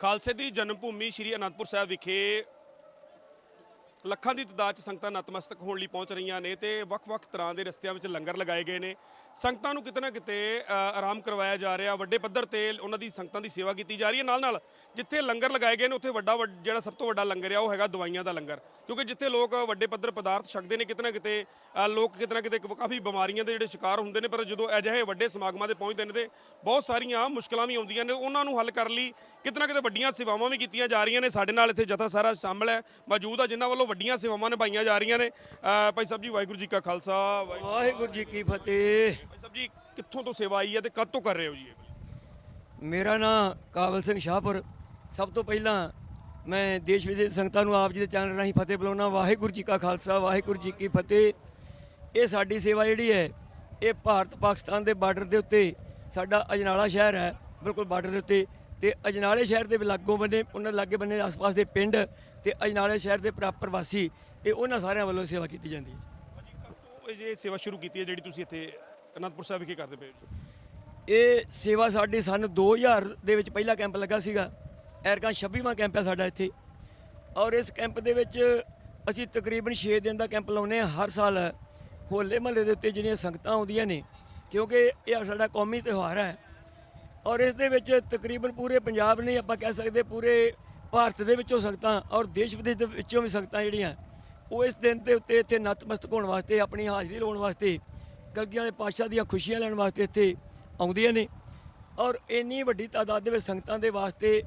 ਖਾਲਸੇ ਦੀ ਜਨਮ ਭੂਮੀ ਸ੍ਰੀ ਅਨੰਦਪੁਰ ਸਾਹਿਬ ਵਿਖੇ ਲੱਖਾਂ ਦੀ ਤਦਾਦ ਚ ਸੰਗਤਾਂ ਨਤਮਸਤਕ ਹੋਣ ਲਈ ਪਹੁੰਚ ਰਹੀਆਂ ਨੇ ਤੇ ਵੱਖ-ਵੱਖ ਤਰ੍ਹਾਂ ਦੇ ਰਸਤਿਆਂ ਵਿੱਚ ਲੰਗਰ ਲਗਾਏ ਗਏ ਨੇ। ਸੰਗਤਾਂ ਨੂੰ ਕਿਤੇ ਨਾ ਕਿਤੇ ਆਰਾਮ ਕਰਵਾਇਆ ਜਾ ਰਿਹਾ। ਵੱਡੇ ਪੱਧਰ ਤੇ ਉਹਨਾਂ ਦੀ ਸੰਗਤਾਂ ਦੀ ਸੇਵਾ ਕੀਤੀ ਜਾ ਰਹੀ ਹੈ। ਨਾਲ ਨਾਲ ਜਿੱਥੇ ਲੰਗਰ ਲਗਾਏ ਗਏ ਨੇ, ਉੱਥੇ ਵੱਡਾ ਵੱਡ- ਜਿਹੜਾ ਸਭ ਤੋਂ ਵੱਡਾ ਲੰਗਰ ਆ, ਉਹ ਹੈਗਾ ਦਵਾਈਆਂ ਦਾ ਲੰਗਰ। ਕਿਉਂਕਿ ਜਿੱਥੇ ਲੋਕ ਵੱਡੇ ਪੱਧਰ ਪਦਾਰਥ ਛਕਦੇ ਨੇ, ਕਿਤੇ ਨਾ ਕਿਤੇ ਲੋਕ ਕਿਤੇ ਨਾ ਕਿਤੇ ਕਾਫੀ ਬਿਮਾਰੀਆਂ ਦੇ ਜਿਹੜੇ ਸ਼ਿਕਾਰ ਹੁੰਦੇ ਨੇ, ਪਰ ਜਦੋਂ ਅਜਿਹੇ ਵੱਡੇ ਸਮਾਗਮਾਂ 'ਤੇ ਪਹੁੰਚਦੇ ਨੇ ਤੇ ਬਹੁਤ ਸਾਰੀਆਂ ਮੁਸ਼ਕਲਾਂ ਵੀ ਆਉਂਦੀਆਂ ਨੇ, ਉਹਨਾਂ ਨੂੰ ਹੱਲ ਕਰਨ ਲਈ ਕਿਤੇ ਨਾ ਕਿਤੇ ਵੱਡੀਆਂ ਸੇਵਾਵਾਂ ਵੀ ਕੀਤੀਆਂ ਜਾ ਰਹੀਆਂ ਨੇ। ਸਾਡੇ ਨਾਲ ਇੱਥੇ ਜਥਾ ਸਾਰਾ ਸ਼ਾਮਲ ਹੈ। ਮੌਜੂਦ ਆ, ਜਿਨ੍ਹਾਂ ਵੱਲੋਂ ਵੱਡੀਆਂ ਸੇਵਾਵਾਂ ਨਿਭਾਈਆਂ ਜਾ ਰਹੀਆਂ ਨੇ। ਭਾਈ ਸਾਹਿਬ ਜੀ, ਵਾਹਿਗੁਰੂ ਜੀ ਕਾ ਖਾਲਸਾ, ਵਾਹਿਗੁਰੂ ਵਾਹਿਗੁਰੂ ਜੀ ਕੀ ਫਤਿਹ। ਭਾਈ ਸਾਹਿਬ ਜੀ ਕਿੱਥੋਂ ਤੋਂ ਸੇਵਾ ਆਈ ਹੈ ਤੇ ਕਦ ਤੋਂ ਕਰ ਰਹੇ ਹੋ ਜੀ? ਮੇਰਾ ਨਾਮ ਕਾਬਲ ਸਿੰਘ ਸ਼ਾਹਪੁਰ। ਸਭ ਤੋਂ ਪਹਿਲਾਂ ਮੈਂ ਦੇਸ਼ ਵਿਦੇਸ਼ ਸੰਗਤਾਂ ਨੂੰ ਆਪ ਜੀ ਦੇ ਚੈਨਲ ਰਾਹੀਂ ਫਤਿਹ ਬੁਲਾਉਣਾ ਵਾਹਿਗੁਰੂ ਜੀ ਕਾ ਖਾਲਸਾ ਵਾਹਿਗੁਰੂ ਜੀ ਕੀ ਫਤਿਹ। ਇਹ ਸਾਡੀ ਸੇਵਾ ਜਿਹੜੀ ਹੈ ਇਹ ਭਾਰਤ ਪਾਕਿਸਤਾਨ ਦੇ ਬਾਰਡਰ ਦੇ ਉੱਤੇ ਸਾਡਾ ਅਜਨਾਲਾ ਸ਼ਹਿਰ ਹੈ ਬਿਲਕੁਲ ਬਾਰਡਰ ਦੇ ਉੱਤੇ। ਤੇ ਅਜਨਾਲੇ ਸ਼ਹਿਰ ਦੇ ਲਾਗੋਂ ਬੰਨੇ ਉਹਨਾਂ ਲਾਗੇ ਬੰਨੇ ਆਸ-ਪਾਸ ਦੇ ਪਿੰਡ ਤੇ ਅਜਨਾਲੇ ਸ਼ਹਿਰ ਦੇ ਪ੍ਰਾਪਰ ਵਾਸੀ ਇਹ ਉਹਨਾਂ ਸਾਰਿਆਂ ਵੱਲੋਂ ਸੇਵਾ ਕੀਤੀ ਜਾਂਦੀ ਹੈ। ਇਹ ਜੇ ਸੇਵਾ ਸ਼ੁਰੂ ਕੀਤੀ ਹੈ ਜਿਹੜੀ ਤੁਸੀਂ ਇੱਥੇ ਅਨੰਦਪੁਰ ਸਾਹਿਬ ਵਿਖੇ ਕਰਦੇ ਪਏ ਹੋ ਇਹ ਸੇਵਾ ਸਾਡੀ ਸਨ 2000 ਦੇ ਵਿੱਚ ਪਹਿਲਾ ਕੈਂਪ ਲੱਗਾ ਸੀਗਾ। ਐਰਕਾ 26ਵਾਂ ਕੈਂਪ ਹੈ ਸਾਡਾ ਇੱਥੇ। ਔਰ ਇਸ ਕੈਂਪ ਦੇ ਵਿੱਚ ਅਸੀਂ ਤਕਰੀਬਨ 6 ਦਿਨ ਦਾ ਕੈਂਪ ਲਾਉਨੇ ਆ ਹਰ ਸਾਲ ਹੋਲੇ ਮਹੱਲੇ ਦੇ ਉੱਤੇ ਜਿਹੜੀਆਂ ਸੰਗਤਾਂ ਆਉਂਦੀਆਂ ਨੇ, ਕਿਉਂਕਿ ਇਹ ਸਾਡਾ ਕੌਮੀ ਤਿਉਹਾਰ ਹੈ। ਔਰ ਇਸ ਦੇ ਵਿੱਚ ਤਕਰੀਬਨ ਪੂਰੇ ਪੰਜਾਬ ਨਹੀਂ ਆਪਾਂ ਕਹਿ ਸਕਦੇ, ਪੂਰੇ ਭਾਰਤ ਦੇ ਵਿੱਚੋਂ ਸੰਗਤਾਂ ਔਰ ਦੇਸ਼ ਵਿਦੇਸ਼ ਦੇ ਵਿੱਚੋਂ ਵੀ ਸੰਗਤਾਂ ਜਿਹੜੀਆਂ, ਉਹ ਇਸ ਦਿਨ ਦੇ ਉੱਤੇ ਇੱਥੇ ਨਤਮਸਤਕ ਹੋਣ ਵਾਸਤੇ, ਆਪਣੀ ਹਾਜ਼ਰੀ ਲਾਉਣ ਵਾਸਤੇ ਕਲਗੀਆਂ ਵਾਲੇ ਪਾਤਸ਼ਾਹ ਦੀਆਂ ਖੁਸ਼ੀਆਂ ਲੈਣ ਵਾਸਤੇ ਇੱਥੇ ਆਉਂਦੀਆਂ ਨੇ। ਔਰ ਇੰਨੀ ਵੱਡੀ ਤਾਦਾਦ ਦੇ ਵਿੱਚ ਸੰਗਤਾਂ ਦੇ ਵਾਸਤੇ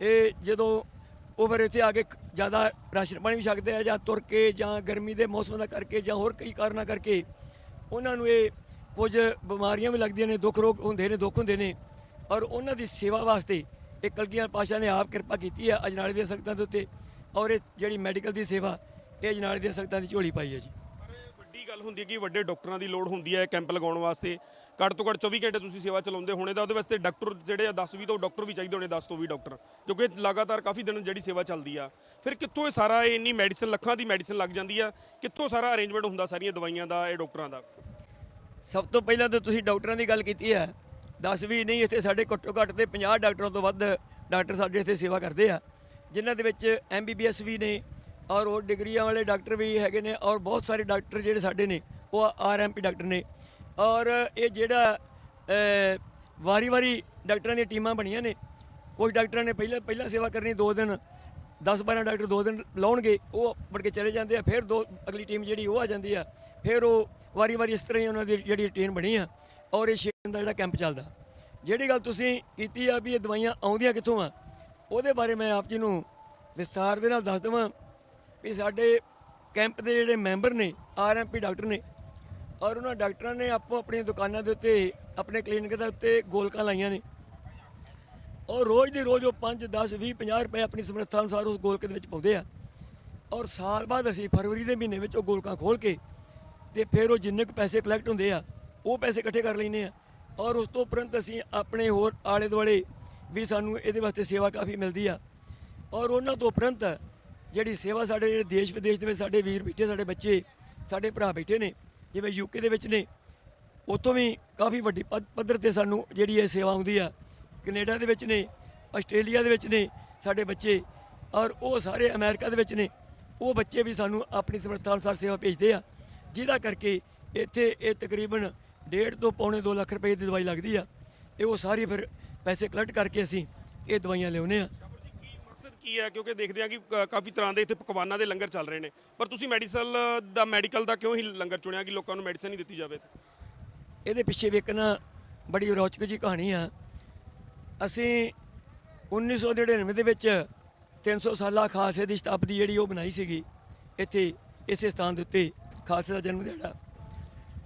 ਇਹ ਜਦੋਂ ਉਹ ਫਿਰ ਇੱਥੇ ਆ ਕੇ ਜ਼ਿਆਦਾ ਰਾਸ਼ਨ ਪਾਣੀ ਵੀ ਛਕਦੇ ਆ ਜਾਂ ਤੁਰ ਕੇ ਜਾਂ ਗਰਮੀ ਦੇ ਮੌਸਮ ਦਾ ਕਰਕੇ ਜਾਂ ਹੋਰ ਕਈ ਕਾਰਨਾਂ ਕਰਕੇ ਉਹਨਾਂ ਨੂੰ ਇਹ ਕੁਝ ਬਿਮਾਰੀਆਂ ਵੀ ਲੱਗਦੀਆਂ ਨੇ, ਦੁੱਖ ਰੋਗ ਹੁੰਦੇ ਨੇ, ਦੁੱਖ ਹੁੰਦੇ ਨੇ। ਔਰ ਉਹਨਾਂ ਦੀ ਸੇਵਾ ਵਾਸਤੇ ਇਹ ਕਲਗੀਆਂ ਪਾਸ਼ਾ ਨੇ ਆਪ ਕਿਰਪਾ ਕੀਤੀ ਹੈ ਅਜਨਾਲੇ ਦੀਆਂ ਸੰਗਤਾਂ ਦੇ ਉੱਤੇ। ਔਰ ਇਹ ਜਿਹੜੀ ਮੈਡੀਕਲ ਦੀ ਸੇਵਾ, ਇਹ ਅਜਨਾਲੇ ਦੀਆਂ ਸੰਗਤਾਂ ਦੀ ਝੋਲੀ ਪਾਈ ਹੈ ਜੀ। ਗੱਲ ਹੁੰਦੀ ਹੈ ਕਿ ਵੱਡੇ ਡਾਕਟਰਾਂ ਦੀ ਲੋੜ ਹੁੰਦੀ ਹੈ ਕੈਂਪ ਲਗਾਉਣ ਵਾਸਤੇ। ਘੱਟ ਤੋਂ ਘੱਟ 24 ਘੰਟੇ ਤੁਸੀਂ ਸੇਵਾ ਚਲਾਉਂਦੇ ਹੋਣੇ ਤਾਂ ਉਹਦੇ ਵਾਸਤੇ ਡਾਕਟਰ ਜਿਹੜੇ ਆ 10 20 ਤੋਂ ਡਾਕਟਰ ਵੀ ਚਾਹੀਦੇ ਹੋਣੇ 10 ਤੋਂ 20 ਡਾਕਟਰ। ਕਿਉਂਕਿ ਲਗਾਤਾਰ ਕਾਫੀ ਦਿਨ ਜਿਹੜੀ ਸੇਵਾ ਚੱਲਦੀ ਆ। ਫਿਰ ਕਿੱਥੋਂ ਇਹ ਸਾਰਾ ਇਹ ਇੰਨੀ ਮੈਡੀਸਨ, ਲੱਖਾਂ ਦੀ ਮੈਡੀਸਨ ਲੱਗ ਜਾਂਦੀ ਆ? ਕਿੱਥੋਂ ਸਾਰਾ ਅਰੇਂਜਮੈਂਟ ਹੁੰਦਾ ਸਾਰੀਆਂ ਦਵਾਈਆਂ ਦਾ, ਇਹ ਡਾਕਟਰਾਂ ਦਾ? ਸਭ ਤੋਂ ਪਹਿਲਾਂ ਤਾਂ ਤੁਸੀਂ ਡਾਕਟਰਾਂ ਦੀ ਗੱਲ ਕੀਤੀ ਹੈ 10 ਵੀ ਨਹੀਂ, ਇੱਥੇ ਸਾਡੇ ਘੱਟੋ ਘੱਟ ਤੇ 50 ਡਾਕਟਰਾਂ ਤੋਂ ਵੱਧ ਡਾਕਟਰ ਸਾਡੇ ਇੱਥੇ ਸੇਵਾ ਕਰਦੇ ਆ। ਜਿਨ੍ਹਾਂ ਦੇ ਵਿੱਚ ਐਮਬੀਬੀਐਸ ਵੀ ਨੇ ਔਰ ਉਹ ਡਿਗਰੀਆਂ ਵਾਲੇ ਡਾਕਟਰ ਵੀ ਹੈਗੇ ਨੇ ਔਰ ਬਹੁਤ ਸਾਰੇ ਡਾਕਟਰ ਜਿਹੜੇ ਸਾਡੇ ਨੇ, ਉਹ ਆਰਐਮਪੀ ਡਾਕਟਰ ਨੇ। ਔਰ ਇਹ ਜਿਹੜਾ ਵਾਰੀ-ਵਾਰੀ ਡਾਕਟਰਾਂ ਦੀਆਂ ਟੀਮਾਂ ਬਣੀਆਂ ਨੇ, ਕੁਝ ਡਾਕਟਰਾਂ ਨੇ ਪਹਿਲਾਂ ਪਹਿਲਾਂ ਸੇਵਾ ਕਰਨੀ 2 ਦਿਨ 10-12 ਡਾਕਟਰ 2 ਦਿਨ ਲਾਉਣਗੇ, ਉਹ ਮੁੜ ਕੇ ਚਲੇ ਜਾਂਦੇ ਆ, ਫਿਰ ਦੋ, ਅਗਲੀ ਟੀਮ ਜਿਹੜੀ ਉਹ ਆ ਜਾਂਦੀ ਆ, ਫਿਰ ਉਹ ਵਾਰੀ-ਵਾਰੀ ਇਸ ਤਰ੍ਹਾਂ ਹੀ ਉਹਨਾਂ ਦੀ ਜਿਹੜੀ ਰੂਟੀਨ ਬਣੀ ਆ, ਔਰ ਇਹ ਛੇ ਦਿਨ ਦਾ ਜਿਹੜਾ ਕੈਂਪ ਚੱਲਦਾ। ਜਿਹੜੀ ਗੱਲ ਤੁਸੀਂ ਕੀਤੀ ਆ ਵੀ ਇਹ ਦਵਾਈਆਂ ਆਉਂਦੀਆਂ ਕਿੱਥੋਂ ਆ, ਉਹਦੇ ਬਾਰੇ ਮੈਂ ਆਪ ਜੀ ਨੂੰ ਵਿਸਥਾਰ ਦੇ ਨਾਲ ਦੱਸ ਦਵਾਂ। ਵੀ ਸਾਡੇ ਕੈਂਪ ਦੇ ਜਿਹੜੇ ਮੈਂਬਰ ਨੇ ਆਰਐਮਪੀ ਡਾਕਟਰ ਨੇ, ਔਰ ਉਹਨਾਂ ਡਾਕਟਰਾਂ ਨੇ ਆਪੋ ਆਪਣੀਆਂ ਦੁਕਾਨਾਂ ਦੇ ਉੱਤੇ, ਆਪਣੇ ਕਲੀਨਿਕ ਦੇ ਉੱਤੇ ਗੋਲਕਾਂ ਲਾਈਆਂ ਨੇ। ਔਰ ਰੋਜ਼ ਦੇ ਰੋਜ਼ ਉਹ 5 10 20 50 ਰੁਪਏ ਆਪਣੀ ਸਮਰੱਥਾ ਅਨੁਸਾਰ ਉਸ ਗੋਲਕ ਦੇ ਵਿੱਚ ਪਾਉਂਦੇ ਆ। ਔਰ ਸਾਲ ਬਾਅਦ ਅਸੀਂ ਫਰਵਰੀ ਦੇ ਮਹੀਨੇ ਵਿੱਚ ਉਹ ਗੋਲਕਾਂ ਖੋਲ ਕੇ ਤੇ ਫਿਰ ਉਹ ਜਿੰਨੇ ਕੁ ਪੈਸੇ ਕਲੈਕਟ ਹੁੰਦੇ ਆ, ਉਹ ਪੈਸੇ ਇਕੱਠੇ ਕਰ ਲੈਨੇ ਆ। ਔਰ ਉਸ ਤੋਂ ਉਪਰੰਤ ਅਸੀਂ ਆਪਣੇ ਹੋਰ ਆਲੇ ਦੁਆਲੇ ਵੀ ਸਾਨੂੰ ਇਹਦੇ ਵਾਸਤੇ ਸੇਵਾ ਕਾਫੀ ਮਿਲਦੀ ਆ। ਔਰ ਉਹਨਾਂ ਤੋਂ ਉਪਰੰਤ ਜਿਹੜੀ ਸੇਵਾ ਸਾਡੇ ਜਿਹੜੇ ਦੇਸ਼ ਵਿਦੇਸ਼ ਦੇ ਵਿੱਚ ਸਾਡੇ ਵੀਰ ਬੈਠੇ, ਸਾਡੇ ਬੱਚੇ, ਸਾਡੇ ਭਰਾ ਬੈਠੇ ਨੇ, ਜਿਵੇਂ ਯੂਕੇ ਦੇ ਵਿੱਚ ਨੇ, ਉੱਥੋਂ ਵੀ ਕਾਫੀ ਵੱਡੀ ਪੱਧ- ਪੱਧਰ ਤੇ ਸਾਨੂੰ ਜਿਹੜੀ ਇਹ ਸੇਵਾ ਆਉਂਦੀ ਆ, ਕੈਨੇਡਾ ਦੇ ਵਿੱਚ ਨੇ, ਆਸਟ੍ਰੇਲੀਆ ਦੇ ਵਿੱਚ ਨੇ ਸਾਡੇ ਬੱਚੇ, ਔਰ ਉਹ ਸਾਰੇ ਅਮਰੀਕਾ ਦੇ ਵਿੱਚ ਨੇ, ਉਹ ਬੱਚੇ ਵੀ ਸਾਨੂੰ ਆਪਣੀ ਸਮਰੱਥਾ ਅਨੁਸਾਰ ਸੇਵਾ ਭੇਜਦੇ ਆ, ਜਿਹਦਾ ਕਰਕੇ ਇੱਥੇ ਇਹ ਤਕਰੀਬਨ ਡੇਢ ਤੋਂ ਪੌਣੇ 2 ਲੱਖ ਰੁਪਏ ਦੀ ਦਵਾਈ ਲੱਗਦੀ ਆ ਇਹ ਉਹ ਸਾਰੀ ਫਿਰ ਪੈਸੇ ਕਲੈਕਟ ਕਰਕੇ ਅਸੀਂ ਇਹ ਦਵਾਈਆਂ ਲਿਆਉਂਦੇ ਆ। ਕੀ ਹੈ? ਕਿਉਂਕਿ ਦੇਖਦੇ ਆ ਕਿ ਕ- ਕਾਫੀ ਤਰ੍ਹਾਂ ਦੇ ਇੱਥੇ ਪਕਵਾਨਾਂ ਦੇ ਲੰਗਰ ਚੱਲ ਰਹੇ ਨੇ। ਪਰ ਤੁਸੀਂ ਮੈਡੀਸਲ ਦਾ, ਮੈਡੀਕਲ ਦਾ ਕਿਉਂ ਹੀ ਲੰਗਰ ਚੁਣਿਆ ਕਿ ਲੋਕਾਂ ਨੂੰ ਮੈਡੀਸਨ ਹੀ ਦਿੱਤੀ ਜਾਵੇ? ਇਹਦੇ ਪਿੱਛੇ ਵੀ ਇੱਕ ਨਾ ਬੜੀ ਰੌਚਕ ਜੀ ਕਹਾਣੀ ਆ। ਅਸੀਂ 1999 ਦੇ ਵਿੱਚ 300 ਸਾਲਾ ਖਾਲਸੇ ਦੀ ਸ਼ਤਾਬਦੀ ਜਿਹੜੀ ਉਹ ਬਣਾਈ ਸੀਗੀ। ਇੱਥੇ ਇਸੇ ਸਥਾਨ ਦੇ ਉੱਤੇ ਖਾਲਸੇ ਦਾ ਜਨਮ ਦਿਹਾੜਾ।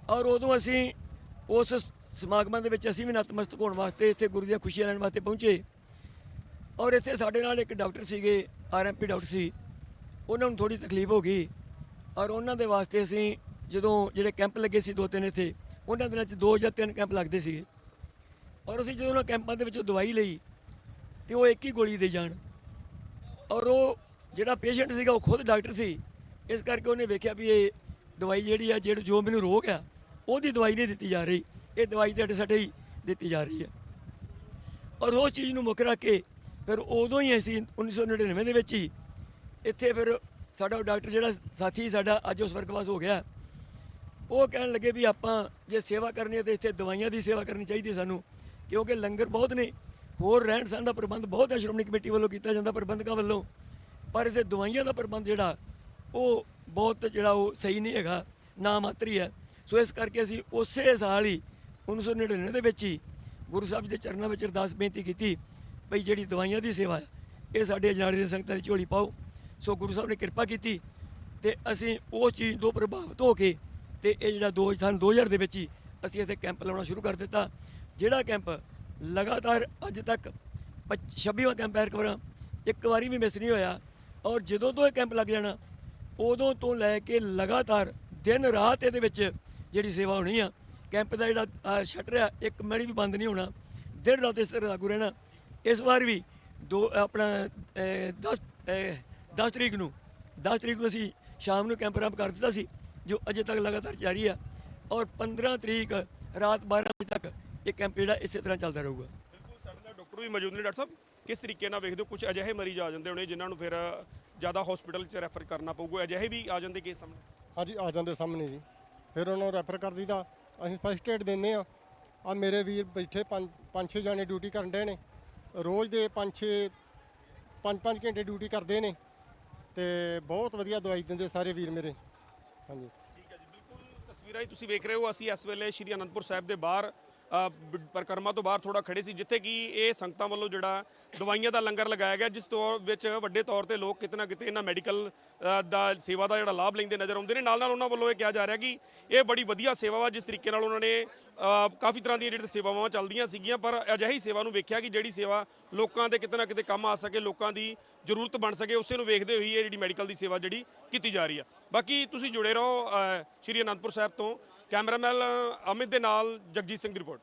ਔਰ ਉਦੋਂ ਅਸੀਂ ਉਸ ਸਮਾਗਮਾਂ ਦੇ ਵਿੱਚ ਅਸੀਂ ਵੀ ਨਤਮਸਤਕ ਹੋਣ ਵਾਸਤੇ ਇੱਥੇ ਗੁਰੂ ਦੀਆਂ ਖੁਸ਼ੀਆਂ ਲੈਣ ਵਾਸਤੇ ਪਹੁੰਚੇ। ਔਰ ਇੱਥੇ ਸਾਡੇ ਨਾਲ ਇੱਕ ਡਾਕਟਰ ਸੀਗੇ ਆਰਐਮਪੀ ਡਾਕਟਰ ਸੀ। ਉਹਨਾਂ ਨੂੰ ਥੋੜੀ ਤਕਲੀਫ ਹੋ ਗਈ ਔਰ ਉਹਨਾਂ ਦੇ ਵਾਸਤੇ ਅਸੀਂ ਜਦੋਂ ਜਿਹੜੇ ਕੈਂਪ ਲੱਗੇ ਸੀ ਦੋ ਤਿੰਨ ਇੱਥੇ, ਉਹਨਾਂ ਦਿਨਾਂ 'ਚ ਦੋ ਜਾਂ ਤਿੰਨ ਕੈਂਪ ਲੱਗਦੇ ਸੀਗੇ। ਔਰ ਅਸੀਂ ਜਦੋਂ ਉਹਨਾਂ ਕੈਂਪਾਂ ਦੇ ਵਿੱਚੋਂ ਦਵਾਈ ਲਈ ਤੇ ਉਹ ਇੱਕ ਹੀ ਗੋਲੀ ਦੇ ਜਾਣ ਔਰ ਉਹ ਜਿਹੜਾ ਪੇਸ਼ੈਂਟ ਸੀਗਾ ਉਹ ਖੁਦ ਡਾਕਟਰ ਸੀ। ਇਸ ਕਰਕੇ ਉਹਨੇ ਵੇਖਿਆ ਵੀ ਇਹ ਦਵਾਈ ਜਿਹੜੀ ਆ, ਜਿਹੜਾ ਜੋ ਮੈਨੂੰ ਰੋਗ ਆ, ਉਹਦੀ ਦਵਾਈ ਨਹੀਂ ਦਿੱਤੀ ਜਾ ਰਹੀ। ਇਹ ਦਵਾਈ ਤੁਹਾਡੇ ਸਾਡੇ ਹੀ ਦਿੱਤੀ ਜਾ ਰਹੀ ਹੈ। ਔਰ ਉਸ ਚੀਜ਼ ਨੂੰ ਮੁੱਖ ਰੱਖ ਕੇ ਫਿਰ ਉਦੋਂ ਹੀ ਅਸੀਂ 1999 ਦੇ ਵਿੱਚ ਹੀ ਇੱਥੇ ਫਿਰ ਸਾਡਾ ਉਹ ਡਾਕਟਰ ਜਿਹੜਾ ਸਾਥੀ ਸਾਡਾ ਅੱਜ ਉਸ ਵਰਗਵਾਸ ਹੋ ਗਿਆ। ਉਹ ਕਹਿਣ ਲੱਗੇ ਵੀ ਆਪਾਂ ਜੇ ਸੇਵਾ ਕਰਨੀ ਹੈ ਤੇ ਇੱਥੇ ਦਵਾਈਆਂ ਦੀ ਸੇਵਾ ਕਰਨੀ ਚਾਹੀਦੀ ਹੈ ਸਾਨੂੰ, ਕਿਉਂਕਿ ਲੰਗਰ ਬਹੁਤ ਨੇ, ਹੋਰ ਰਹਿਣ ਸਹਿਣ ਦਾ ਪ੍ਰਬੰਧ ਬਹੁਤ ਹੈ, ਸ਼੍ਰੋਮਣੀ ਕਮੇਟੀ ਵੱਲੋਂ ਕੀਤਾ ਜਾਂਦਾ ਪ੍ਰਬੰਧਕਾਂ ਵੱਲੋਂ, ਪਰ ਇੱਥੇ ਦਵਾਈਆਂ ਦਾ ਪ੍ਰਬੰਧ ਜਿਹੜਾ, ਉਹ ਬਹੁਤ ਜਿਹੜਾ ਉਹ ਸਹੀ ਨਹੀਂ ਹੈਗਾ, ਨਾ ਮਾਤਰੀ ਹੈ। ਸੋ ਇਸ ਕਰਕੇ ਅਸੀਂ ਉਸੇ ਸਾਲ ਹੀ 1999 ਦੇ ਵਿੱਚ ਹੀ ਗੁਰੂ ਸਾਹਿਬ ਜੀ ਦੇ ਚਰਨਾਂ ਵਿੱਚ ਅਰਦਾਸ ਬੇਨਤੀ ਕੀਤੀ ਭਈ ਜਿਹੜੀ ਦਵਾਈਆਂ ਦੀ ਸੇਵਾ ਇਹ ਸਾਡੇ ਅਜਨਾੜੇ ਦੇ ਸੰਗਤਾਂ ਦੀ ਝੋਲੀ ਪਾਓ। ਸੋ ਗੁਰੂ ਸਾਹਿਬ ਨੇ ਕਿਰਪਾ ਕੀਤੀ ਤੇ ਅਸੀਂ ਉਸ ਚੀਜ਼ ਤੋਂ ਪ੍ਰਭਾਵਿਤ ਹੋ ਕੇ ਤੇ ਇਹ ਜਿਹੜਾ ਦੋ ਸਨ 2000 ਦੇ ਵਿੱਚ ਹੀ ਅਸੀਂ ਇੱਥੇ ਕੈਂਪ ਲਾਉਣਾ ਸ਼ੁਰੂ ਕਰ ਦਿੱਤਾ। ਜਿਹੜਾ ਕੈਂਪ ਲਗਾਤਾਰ ਅੱਜ ਤੱਕ 26ਵਾਂ ਕੈਂਪ ਹੈ ਕਵਰਾਂ ਇੱਕ ਵਾਰੀ ਵੀ ਮਿਸ ਨਹੀਂ ਹੋਇਆ। ਔਰ ਜਦੋਂ ਤੋਂ ਇਹ ਕੈਂਪ ਲੱਗ ਜਾਣਾ, ਉਦੋਂ ਤੋਂ ਲੈ ਕੇ ਲਗਾਤਾਰ ਦਿਨ ਰਾਤ ਇਹਦੇ ਵਿੱਚ ਜਿਹੜੀ ਸੇਵਾ ਹੋਣੀ ਆ, ਕੈਂਪ ਦਾ ਜਿਹੜਾ ਸ਼ਟਰ ਆ, ਇੱਕ ਮਿੰਟ ਵੀ ਬੰਦ ਨਹੀਂ ਹੋਣਾ। ਦਿਨ ਰਾਤ ਇਸ ਤਰ੍ਹਾਂ ਲਾਗੂ ਰਹਿਣਾ। ਇਸ ਵਾਰ ਵੀ ਦੋ ਆਪਣਾ 10 10 ਤਰੀਕ ਨੂੰ 10 ਤਰੀਕ ਨੂੰ ਅਸੀਂ ਸ਼ਾਮ ਨੂੰ ਕੈਂਪ ਆਰੰਭ ਕਰ ਦਿੱਤਾ ਸੀ ਜੋ ਅਜੇ ਤੱਕ ਲਗਾਤਾਰ ਜਾਰੀ ਆ ਔਰ 15 ਤਰੀਕ ਰਾਤ 12 ਵਜੇ ਤੱਕ ਇਹ ਕੈਂਪ ਜਿਹੜਾ ਇਸੇ ਤਰ੍ਹਾਂ ਚੱਲਦਾ ਰਹੂਗਾ। ਬਿਲਕੁਲ ਸਾਡੇ ਨਾਲ ਡਾਕਟਰ ਵੀ ਮੌਜੂਦ ਨੇ ਡਾਕਟਰ ਸਾਹਿਬ। ਕਿਸ ਤਰੀਕੇ ਨਾਲ ਵੇਖਦੇ ਹੋ ਕੁਝ ਅਜਿਹੇ ਮਰੀਜ਼ ਆ ਜਾਂਦੇ ਹੋਣੇ ਜਿਨ੍ਹਾਂ ਨੂੰ ਫਿਰ ਜ਼ਿਆਦਾ ਹਸਪੀਟਲ 'ਚ ਰੈਫਰ ਕਰਨਾ ਪਊਗਾ ਅਜਿਹੇ ਵੀ ਆ ਜਾਂਦੇ ਕੇਸ ਸਾਹਮਣੇ? ਹਾਂਜੀ ਆ ਜਾਂਦੇ ਸਾਹਮਣੇ ਜੀ। ਫਿਰ ਉਹਨਾਂ ਨੂੰ ਰੈਫਰ ਕਰ ਦਈਦਾ। ਅਸੀਂ ਫਸਟ ਏਡ ਦਿੰਦੇ ਆ ਆ ਮੇਰੇ ਵੀਰ ਬੈਠੇ ਪੰਜ ਪੰਜ ਛੇ ਜਾਣੇ ਡਿਊਟੀ ਕਰਨ ਦੇ ਨੇ। ਰੋਜ਼ ਦੇ ਪੰਜ ਛੇ ਪੰਜ ਪੰਜ ਘੰਟੇ ਡਿਊਟੀ ਕਰਦੇ ਨੇ ਤੇ ਬਹੁਤ ਵਧੀਆ ਦਵਾਈ ਦਿੰਦੇ ਸਾਰੇ ਵੀਰ ਮੇਰੇ। ਹਾਂਜੀ। ਠੀਕ ਹੈ ਜੀ, ਬਿਲਕੁਲ ਤਸਵੀਰਾਂ ਹੀ ਤੁਸੀਂ ਵੇਖ ਰਹੇ ਹੋ, ਅਸੀਂ ਇਸ ਵੇਲੇ ਸ਼੍ਰੀ ਅਨੰਦਪੁਰ ਸਾਹਿਬ ਦੇ ਬਾਹਰ ਪਰਿਕਰਮਾ ਤੋਂ ਬਾਹਰ ਥੋੜਾ ਖੜੇ ਸੀ, ਜਿੱਥੇ ਕਿ ਇਹ ਸੰਗਤਾਂ ਵੱਲੋਂ ਜਿਹੜਾ ਦਵਾਈਆਂ ਦਾ ਲੰਗਰ ਲਗਾਇਆ ਗਿਆ, ਜਿਸ ਤੌਰ ਵਿੱਚ ਵੱਡੇ ਤੌਰ ਤੇ ਲੋਕ ਕਿਤੇ ਨਾ ਕਿਤੇ ਇਹਨਾਂ ਮੈਡੀਕਲ ਦਾ ਸੇਵਾ ਦਾ ਜਿਹੜਾ ਲਾਭ ਲੈਂਦੇ ਨਜ਼ਰ ਆਉਂਦੇ ਨੇ। ਨਾਲ ਨਾਲ ਉਹਨਾਂ ਵੱਲੋਂ ਇਹ ਕਿਹਾ ਜਾ ਰਿਹਾ ਕਿ ਇਹ ਬੜੀ ਵਧੀਆ ਸੇਵਾ ਵਾ ਜਿਸ ਤਰੀਕੇ ਨਾਲ ਉਹਨਾਂ ਨੇ ਕਾਫੀ ਤਰ੍ਹਾਂ ਦੀਆਂ ਜਿਹੜੀਆਂ ਸੇਵਾਵਾਂ ਚੱਲਦੀਆਂ ਸੀਗੀਆਂ, ਪਰ ਅਜਿਹੀ ਸੇਵਾ ਨੂੰ ਵੇਖਿਆ ਕਿ ਜਿਹੜੀ ਸੇਵਾ ਲੋਕਾਂ ਦੇ ਕਿਤੇ ਨਾ ਕਿਤੇ ਕੰਮ ਆ ਸਕੇ, ਲੋਕਾਂ ਦੀ ਜ਼ਰੂਰਤ ਬਣ ਸਕੇ, ਉਸੇ ਨੂੰ ਵੇਖਦੇ ਹੋਈ ਇਹ ਜਿਹੜੀ ਮੈਡੀਕਲ ਦੀ ਸੇਵਾ ਜਿਹੜੀ ਕੀਤੀ ਜਾ ਰਹੀ ਆ। ਬਾਕੀ ਤੁਸੀਂ ਜੁੜੇ ਰਹੋ ਸ਼੍ਰੀ ਅਨੰਦਪੁਰ ਸਾਹਿਬ ਤੋਂ। ਕੈਮਰਾਮੈਨ ਅਮਿਤ ਦੇ ਨਾਲ ਜਗਜੀਤ ਸਿੰਘ ਦੀ ਰਿਪੋਰਟ।